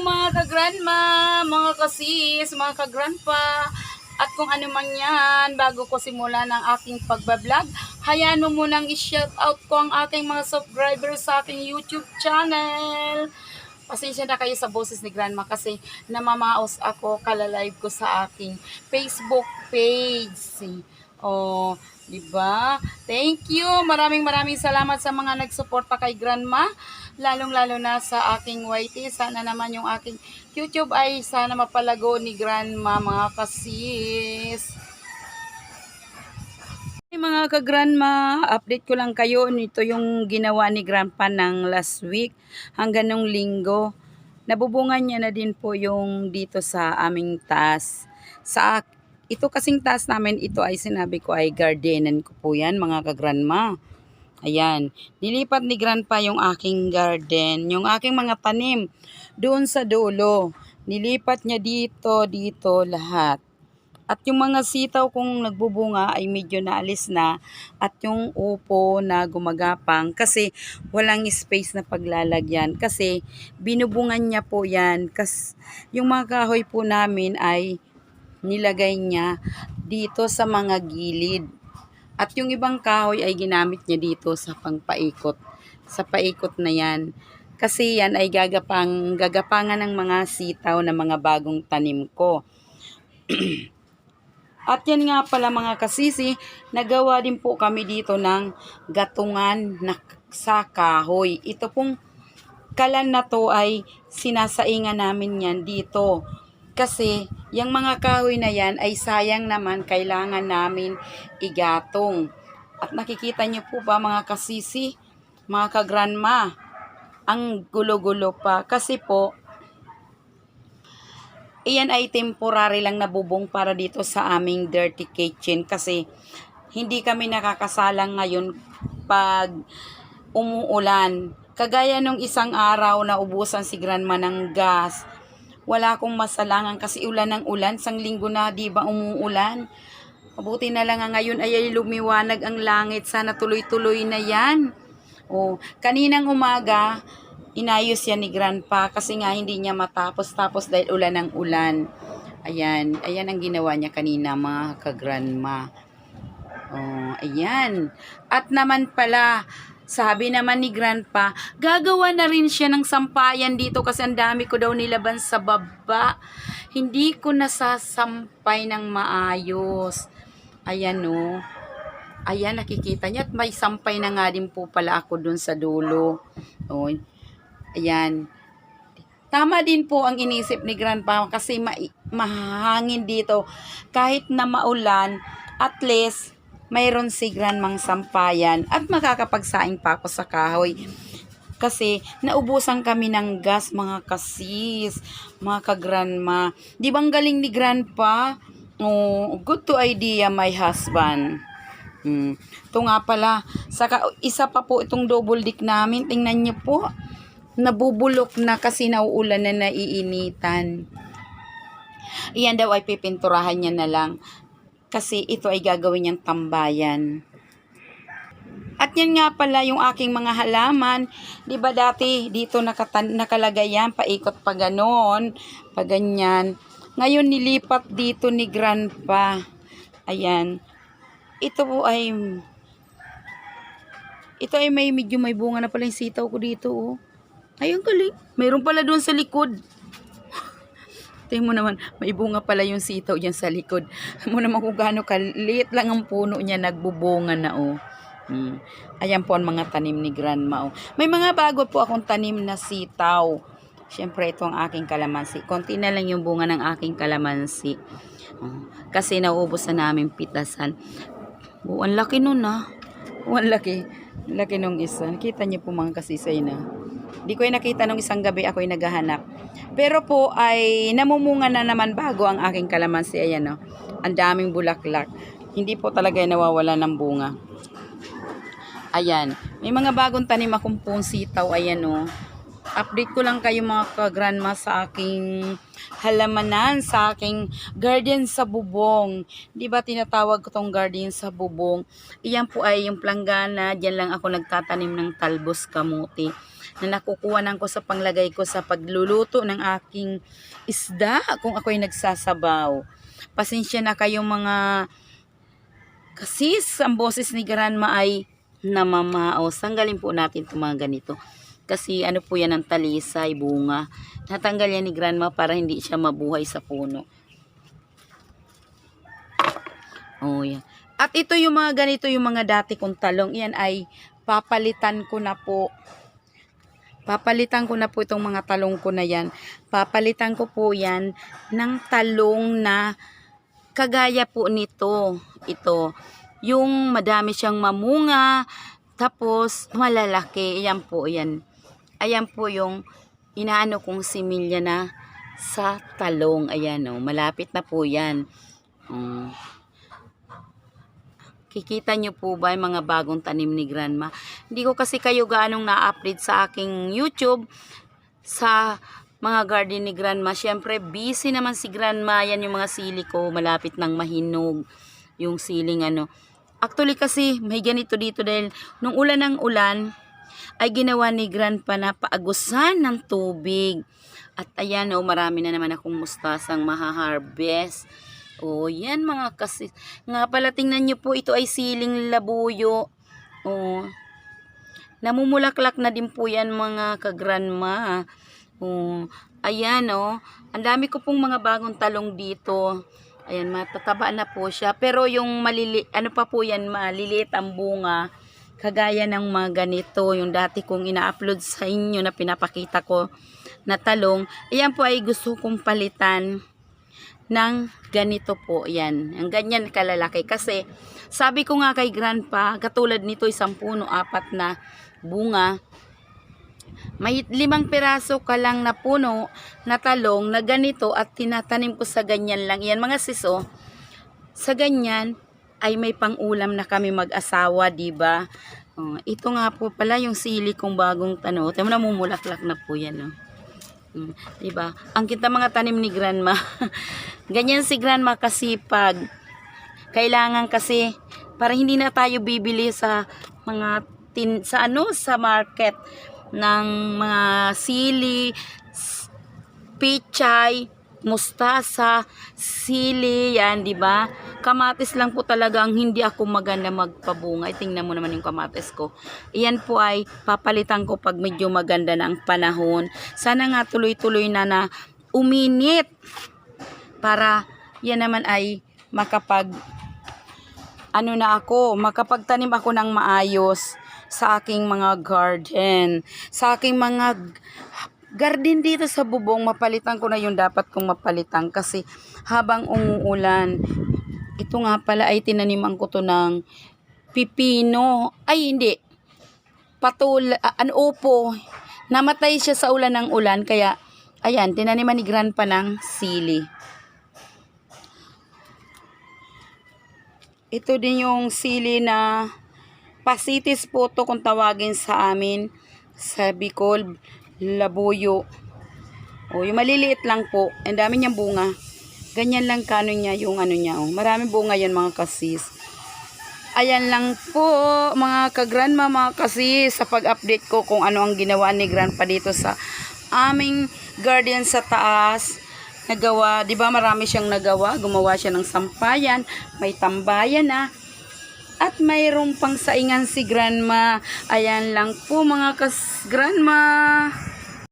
mga ka-grandma, mga kasis, mga ka-grandpa, at kung ano man yan, bago ko simulan ang aking pagbablog, hayaan mo munang i-shout out ko ang aking mga subscribers sa aking YouTube channel. Pasensya na kayo sa boses ni Grandma kasi namamaos ako kalalive ko sa aking Facebook page. Oh, di ba? Thank you. Maraming maraming salamat sa mga nagsuporta kay Grandma. Lalong-lalo na sa aking YT. Sana naman yung aking YouTube ay sana mapalago ni Grandma mga kasis. Hey, mga ka-grandma, update ko lang kayo. Ito yung ginawa ni grandpa ng last week hanggang nung linggo. Nabubungan niya na din po yung dito sa aming taas. Sa ito kasing taas namin, ito ay sinabi ko ay gardenan ko po yan, mga ka-grandma. Ayan, nilipat ni grandpa yung aking garden, yung aking mga tanim doon sa dulo. Nilipat niya dito, dito, lahat. At yung mga sitaw kung nagbubunga ay medyo naalis na at yung upo na gumagapang kasi walang space na paglalagyan kasi binubungan niya po yan kasi yung mga kahoy po namin ay nilagay niya dito sa mga gilid. At yung ibang kahoy ay ginamit niya dito sa pangpaikot. Sa paikot na yan. Kasi yan ay gagapang, gagapangan ng mga sitaw na mga bagong tanim ko. At yan nga pala mga kasisi, nagawa din po kami dito ng gatungan na sa kahoy. Ito pong kalan na to ay sinasaingan namin yan dito. Kasi yung mga kahoy na yan ay sayang naman kailangan namin igatong. At nakikita niyo po ba mga kasisi, mga ka-grandma, ang gulo-gulo pa. Kasi po, iyan ay temporary lang nabubong para dito sa aming dirty kitchen kasi hindi kami nakakasalang ngayon pag umuulan. Kagaya nung isang araw na ubusan si grandma ng gas, wala akong masalangan kasi ulan ng ulan, sang linggo na di ba umuulan. Mabuti na lang nga ngayon ay, ay lumiwanag ang langit, sana tuloy-tuloy na yan. O, kaninang umaga, inayos yan ni Grandpa kasi nga hindi niya matapos tapos dahil ulan ng ulan. Ayan, ayan ang ginawa niya kanina mga ka-grandma. Oh, ayan. At naman pala, sabi naman ni Grandpa, gagawa na rin siya ng sampayan dito kasi ang dami ko daw nilaban sa baba. Hindi ko nasasampay ng maayos. Ayan o. Ayan, nakikita niya at may sampay na nga din po pala ako dun sa dulo. O, ayan. Tama din po ang inisip ni Grandpa kasi ma- mahangin dito. Kahit na maulan, at least mayroon si Grandmang sampayan at makakapagsaing pa ako sa kahoy. Kasi naubusan kami ng gas mga kasis, mga ka-grandma. Di bang galing ni Grandpa? Oh, good to idea my husband. Hmm. Ito nga pala, saka isa pa po itong double dick namin. Tingnan niyo po, nabubulok na kasi nauulan na naiinitan. Iyan daw ay pipinturahan niya na lang kasi ito ay gagawin niyang tambayan. At yan nga pala yung aking mga halaman. Di ba dati dito nakatan nakalagay yan, paikot pa ganon, pa ganyan. Ngayon nilipat dito ni Grandpa. Ayan. Ito po ay ito ay may medyo may bunga na pala yung sitaw ko dito oh. Ayun galing. Mayroon pala doon sa likod. Tingnan mo naman, may bunga pala yung sitaw dyan sa likod. mo naman kung gaano kaliit lang ang puno niya, nagbubunga na oh. Hmm. Ayan po ang mga tanim ni Grandma oh. May mga bago po akong tanim na sitaw. Siyempre ito ang aking kalamansi. Konti na lang yung bunga ng aking kalamansi. Oh. Kasi nauubos na namin pitasan. Oh, ang laki nun ah. Oh, ang laki. Laki nung isa. Nakita niyo po mga kasisay na. Di ko ay nakita nung isang gabi ako ay naghahanap. Pero po ay namumunga na naman bago ang aking kalamansi. Ayan o. Ang daming bulaklak. Hindi po talaga ay nawawala ng bunga. Ayan. May mga bagong tanim akong pong sitaw. Ayan o. Update ko lang kayo mga ka-grandma sa aking halamanan, sa aking garden sa bubong. Di ba tinatawag ko tong garden sa bubong? Iyan po ay yung planggana. Diyan lang ako nagtatanim ng talbos kamuti. na nakukuhanan ko sa panglagay ko sa pagluluto ng aking isda kung ako'y nagsasabaw. Pasensya na kayong mga kasis, ang boses ni Grandma ay namamaos. Tanggalin po natin itong mga ganito. Kasi ano po yan ang talisay, bunga. Natanggal yan ni Grandma para hindi siya mabuhay sa puno. Oh, yan. At ito yung mga ganito, yung mga dati kong talong. Yan ay papalitan ko na po. Papalitan ko na po itong mga talong ko na yan. Papalitan ko po yan ng talong na kagaya po nito. Ito. Yung madami siyang mamunga. Tapos malalaki. Ayan po yan. Ayan po yung inaano kong similya na sa talong. Ayan o. malapit na po yan. Oh. Kikita nyo po ba yung mga bagong tanim ni Grandma? Hindi ko kasi kayo ganong na-update sa aking YouTube sa mga garden ni Grandma. Siyempre, busy naman si Grandma. Yan yung mga sili ko. Malapit ng mahinog. Yung siling ano. Actually kasi, may ganito dito dahil nung ulan ng ulan, ay ginawa ni Grandpa na paagusan ng tubig. At ayan, oh, marami na naman akong mustasang maha-harvest. Oh, yan mga kasi. Nga pala, tingnan nyo po, ito ay siling labuyo. Oh. Namumulaklak na din po yan mga kagranma. Oh. Ayan, oh. Ang dami ko pong mga bagong talong dito. Ayan, matataba na po siya. Pero yung malili, ano pa po yan, maliliit ang bunga. Kagaya ng mga ganito, yung dati kong ina-upload sa inyo na pinapakita ko na talong. Ayan po ay gusto kong palitan ng ganito po yan. Ang ganyan kalalaki. Kasi sabi ko nga kay grandpa, katulad nito isang puno, apat na bunga. May limang piraso ka lang na puno na talong na ganito at tinatanim ko sa ganyan lang. Yan mga siso, sa ganyan ay may pangulam na kami mag-asawa, di ba? Oh, ito nga po pala yung sili kong bagong tano. Tama na mumulaklak na po yan. Oh. Mm, diba? Ang kita mga tanim ni grandma. Ganyan si grandma kasipag. Kailangan kasi para hindi na tayo bibili sa mga tin sa ano sa market ng mga sili, pichay, mustasa, sili, yan, di ba? Kamatis lang po talaga ang hindi ako maganda magpabunga. Ay, tingnan mo naman yung kamatis ko. Iyan po ay papalitan ko pag medyo maganda na ang panahon. Sana nga tuloy-tuloy na na uminit para yan naman ay makapag ano na ako, makapagtanim ako ng maayos sa aking mga garden. Sa aking mga garden dito sa bubong, mapalitan ko na yung dapat kong mapalitan kasi habang umuulan, ito nga pala ay tinaniman ko to ng pipino. Ay, hindi. Patul, ah, ano, upo. Namatay siya sa ulan ng ulan, kaya, ayan, tinaniman ni Grandpa ng sili. Ito din yung sili na pasitis po to kung tawagin sa amin sa Bicol, labuyo. O, yung maliliit lang po. Ang dami niyang bunga. Ganyan lang kano niya yung ano niya. Oh. Maraming bunga yan mga kasis. Ayan lang po mga ka-grandma, mga kasis sa pag-update ko kung ano ang ginawa ni grandpa dito sa aming garden sa taas nagawa, 'di ba marami siyang nagawa, gumawa siya ng sampayan, may tambayan na. At mayroong pang saingan si grandma. Ayan lang po mga kas grandma.